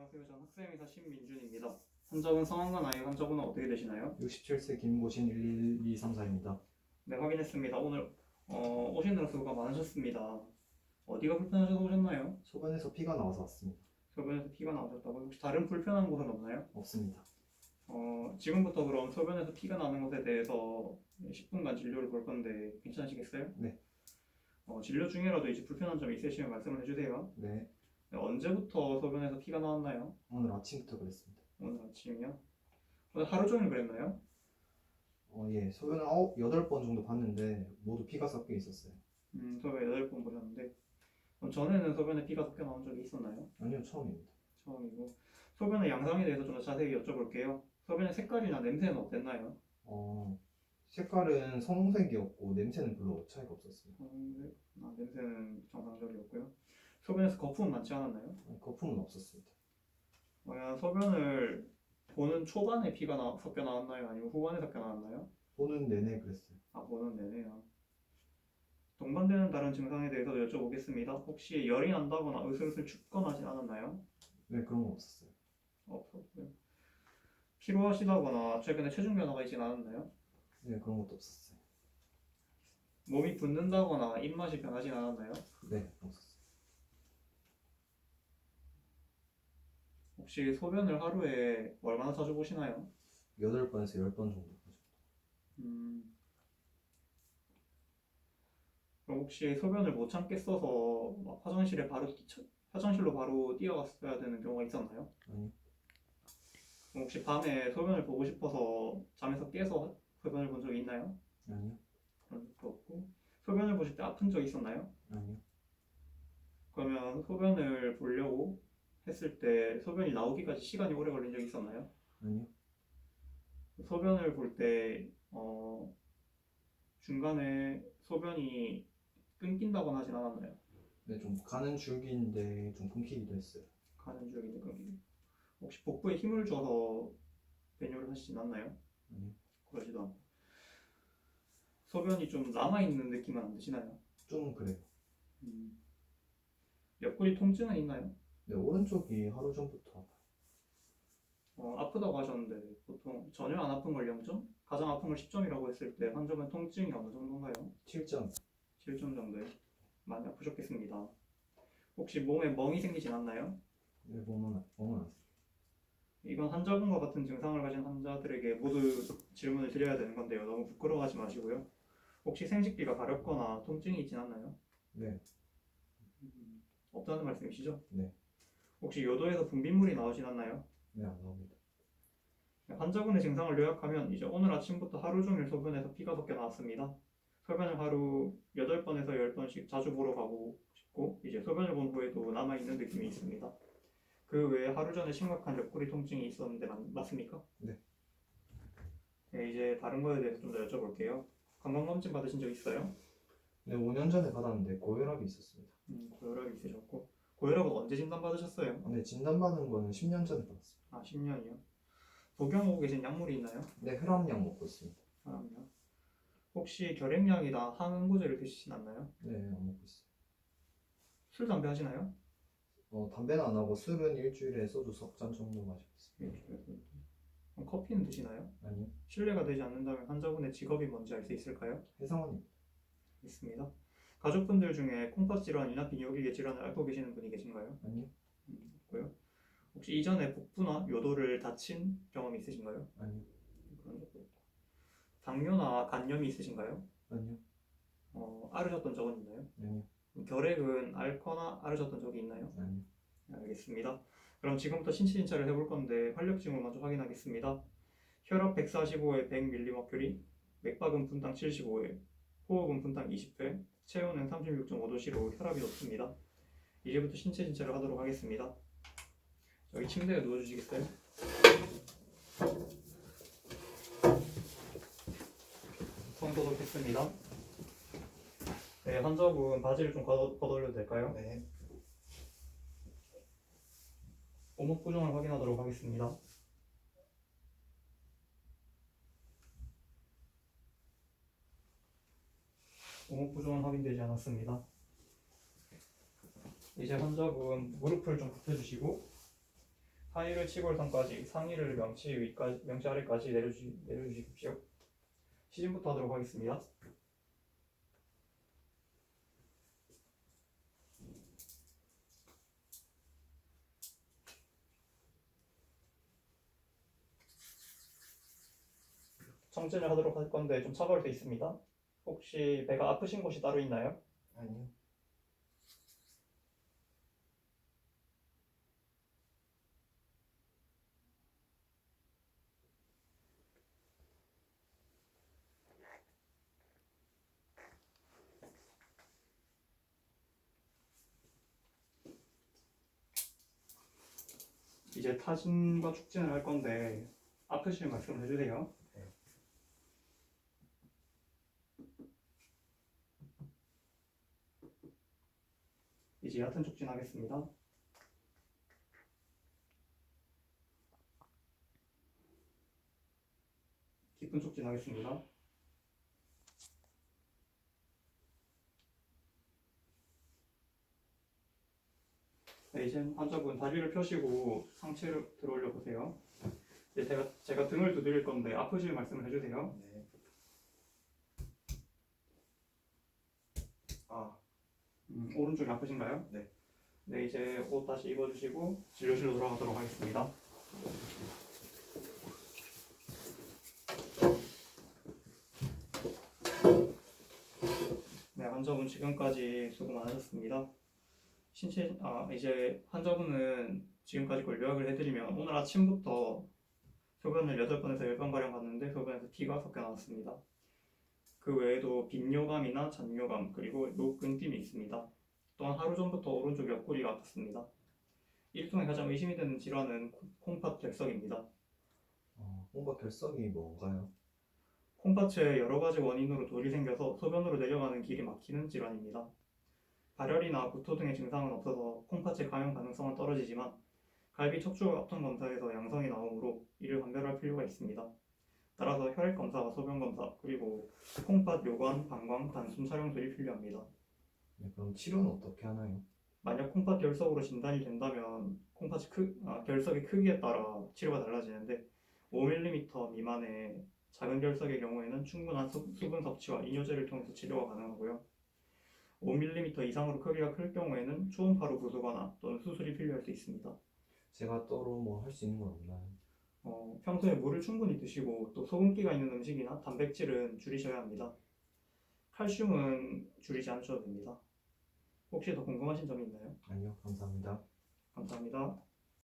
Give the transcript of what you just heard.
안녕하세요. 저는 학생회사 신민준입니다. 환자분 성함과 나이 환자분은 어떻게 되시나요? 67세 김고신 11234입니다. 네, 확인했습니다. 오늘 어, 오시느라 수고가 많으셨습니다. 어디가 불편하셔서 오셨나요? 소변에서 피가 나와서 왔습니다. 소변에서 피가 나오셨다고 혹시 다른 불편한 곳은 없나요? 없습니다. 어, 지금부터 그럼 소변에서 피가 나는 것에 대해서 10분간 진료를 볼 건데 괜찮으시겠어요? 네. 어, 진료 중에라도 이제 불편한 점이 있으시면 말씀을 해주세요. 네, 네, 언제부터 소변에서 피가 나왔나요? 오늘 아침부터 그랬습니다. 오늘 아침이요? 오늘 하루 종일 그랬나요? 어, 예, 소변을 아홉, 여덟 번 정도 봤는데 모두 피가 섞여 있었어요. 음, 소변 8번 보셨는데 그럼 전에는 소변에 피가 섞여 나온 적이 있었나요? 아니요, 처음입니다. 처음이고 소변의 양상에 대해서 좀 더 자세히 여쭤볼게요. 소변의 색깔이나 냄새는 어땠나요? 어, 색깔은 선홍색이었고 냄새는 별로 차이가 없었어요. 음, 아, 냄새는 정상적이었고요. 소변에서 거품은 많지 않았나요? 아니, 거품은 없었습니다. 그러면 소변을 보는 초반에 피가 나, 섞여 나왔나요? 아니면 후반에 섞여 나왔나요? 보는 내내 그랬어요. 아, 보는 내내요. 동반되는 다른 증상에 대해서 여쭤보겠습니다. 혹시 열이 난다거나 으슬으슬 춥거나 하진 않았나요? 네, 그런 거 없었어요. 없었고요. 피로하시다거나 최근에 체중 변화가 있진 않았나요? 네, 그런 것도 없었어요. 몸이 붓는다거나 입맛이 변하진 않았나요? 네, 없었어요. 혹시 소변을 하루에 얼마나 자주 보시나요? 여덟 번에서 열번 정도 보죠. 음. 그럼 혹시 소변을 못 참겠어서 막 화장실에 바로 뛰쳐, 화장실로 바로 뛰어갔어야 되는 경우가 있었나요? 아니요, 그럼 혹시 밤에 소변을 보고 싶어서 잠에서 깨서 소변을 본 적이 있나요? 아니요, 그런 적도 없고 소변을 보실 때 아픈 적 있었나요? 아니요, 그러면 소변을 보려고 했을 때 소변이 나오기까지 시간이 오래 걸린 적 있었나요? 아니요, 소변을 볼 때 어, 중간에 소변이 끊긴다거나 하진 않았나요? 네, 좀 가는 줄기인데 좀 끊기기도 했어요. 가는 중인데 끊기고 혹시 복부에 힘을 줘서 배뇨를 하시진 않나요? 아니요, 그러지도 않고 소변이 좀 남아있는 느낌은 안 드시나요? 좀 그래요. 음. 옆구리 통증은 있나요? 네, 오른쪽이 하루 전부터. 어, 아프다고 하셨는데 보통 전혀 안 아픈 걸 0점? 가장 아픈 걸 10점이라고 했을 때 환자분 통증이 어느 정도인가요? 7점. 7점 정도에 많이 아프셨겠습니다. 혹시 몸에 멍이 생기진 않나요? 네, 몸은 몸은 안 이건 환자분과 같은 증상을 가진 환자들에게 모두 질문을 드려야 되는 건데요. 너무 부끄러워하지 마시고요. 혹시 생식기가 가렵거나 통증이 있진 않나요? 네, 음, 없다는 말씀이시죠? 네. 혹시 요도에서 분비물이 나오진 않나요? 네, 안 나옵니다. 환자분의 증상을 요약하면 이제 오늘 아침부터 하루 종일 소변에서 피가 섞여 나왔습니다. 소변을 하루 8번에서 10번씩 자주 보러 가고 싶고 이제 소변을 본 후에도 남아있는 느낌이 있습니다. 그 외에 하루 전에 심각한 옆구리 통증이 있었는데 맞, 맞습니까? 네. 네, 이제 다른 거에 대해서 좀 더 여쭤볼게요. 건강검진 받으신 적 있어요? 네, 5년 전에 받았는데 고혈압이 있었습니다. 음, 고혈압이 있으셨고 고혈압은 언제 진단받으셨어요? 근데 진단받은 거는 10년 전에 받았어요. 아 10년이요. 복용하고 계신 약물이 있나요? 네, 혈압약 먹고 있습니다. 사람이요. 혹시 결핵약이나 항응고제를 드시진 않나요? 네, 안 먹고 있어요. 술, 담배 하시나요? 어, 담배는 안 하고 술은 일주일에 소주 석잔 정도 마시고 있어요. 그럼 커피는 드시나요? 아니요, 실례가 되지 않는다면 환자분의 직업이 뭔지 알 수 있을까요? 회사원입니다. 있습니다. 가족분들 중에 콩팥 질환이나 비뇨기계 질환을 앓고 계시는 분이 계신가요? 아니요, 음, 없고요. 혹시 이전에 복부나 요도를 다친 경험이 있으신가요? 아니요, 그런 적도 없고. 당뇨나 간염이 있으신가요? 아니요, 어, 앓으셨던 적은 있나요? 아니요, 결핵은 앓거나 앓으셨던 적이 있나요? 아니요. 네, 알겠습니다. 그럼 지금부터 신체 진찰을 해볼 건데 활력증을 먼저 확인하겠습니다. 혈압 145에 100mmmercury, 맥박은 분당 75회, 호흡은 분당 20회, 체온은 36.5도씨로 혈압이 높습니다. 이제부터 신체 진찰을 하도록 하겠습니다. 여기 침대에 누워주시겠어요? 손 소독했습니다. 네, 환자분 바지를 좀 걷어, 걷어올려도 될까요? 네, 오목 부종을 확인하도록 하겠습니다. 오목 부종은 확인되지 않았습니다. 이제 환자분 무릎을 좀 굽혀주시고 하의를 치골선까지 상의를 명치 위까지 명치 아래까지 내려주 내려주십시오. 시즌부터 하도록 하겠습니다. 청진을 하도록 할 건데 좀 차가울 수 있습니다. 혹시 배가 아프신 곳이 따로 있나요? 아니요. 이제 타진과 축진을 할 건데 아프시면 말씀을 해주세요. 네. 이제 얕은 촉진 하겠습니다. 깊은 촉진 하겠습니다. 네, 이제 환자분 다리를 펴시고 상체를 들어올려 보세요. 이제 제가, 제가 등을 두드릴 건데 아프시면 말씀을 해주세요. 네. 아, 음, 오른쪽이 아프신가요? 네. 네, 이제 옷 다시 입어주시고 진료실로 돌아가도록 하겠습니다. 네, 환자분 지금까지 수고 많으셨습니다. 신체, 아, 이제 환자분은 지금까지 걸 요약을 해드리면 오늘 아침부터 소변을 8번에서 10번 가량 봤는데 소변에서 피가 섞여 나왔습니다. 그 외에도 빈뇨감이나 잔뇨감 그리고 녹근팀이 있습니다. 또한 하루 전부터 오른쪽 옆구리가 아팠습니다. 이 중에 가장 의심이 되는 질환은 콩팥 결석입니다. 어, 뭔가 결석이 뭔가요? 콩팥에 여러 가지 원인으로 돌이 생겨서 소변으로 내려가는 길이 막히는 질환입니다. 발열이나 구토 등의 증상은 없어서 콩팥의 감염 가능성은 떨어지지만 갈비 척추 합성 검사에서 양성이 나오므로 이를 감별할 필요가 있습니다. 따라서 혈액 검사와 소변 검사 그리고 콩팥 요관, 방광, 단순 촬영술이 필요합니다. 네, 그럼 치료는 어떻게 하나요? 만약 콩팥 결석으로 진단이 된다면 콩팥이 크, 아, 결석의 크기에 따라 치료가 달라지는데 5mm 미만의 작은 결석의 경우에는 충분한 수, 수분 섭취와 이뇨제를 통해서 치료가 가능하고요. 5mm 이상으로 크기가 클 경우에는 초음파로 부수거나 또는 수술이 필요할 수 있습니다. 제가 따로 뭐 할 수 있는 건 없나요? 어, 평소에 물을 충분히 드시고 또 소금기가 있는 음식이나 단백질은 줄이셔야 합니다. 칼슘은 줄이지 않으셔도 됩니다. 혹시 더 궁금하신 점이 있나요? 아니요, 감사합니다. 감사합니다.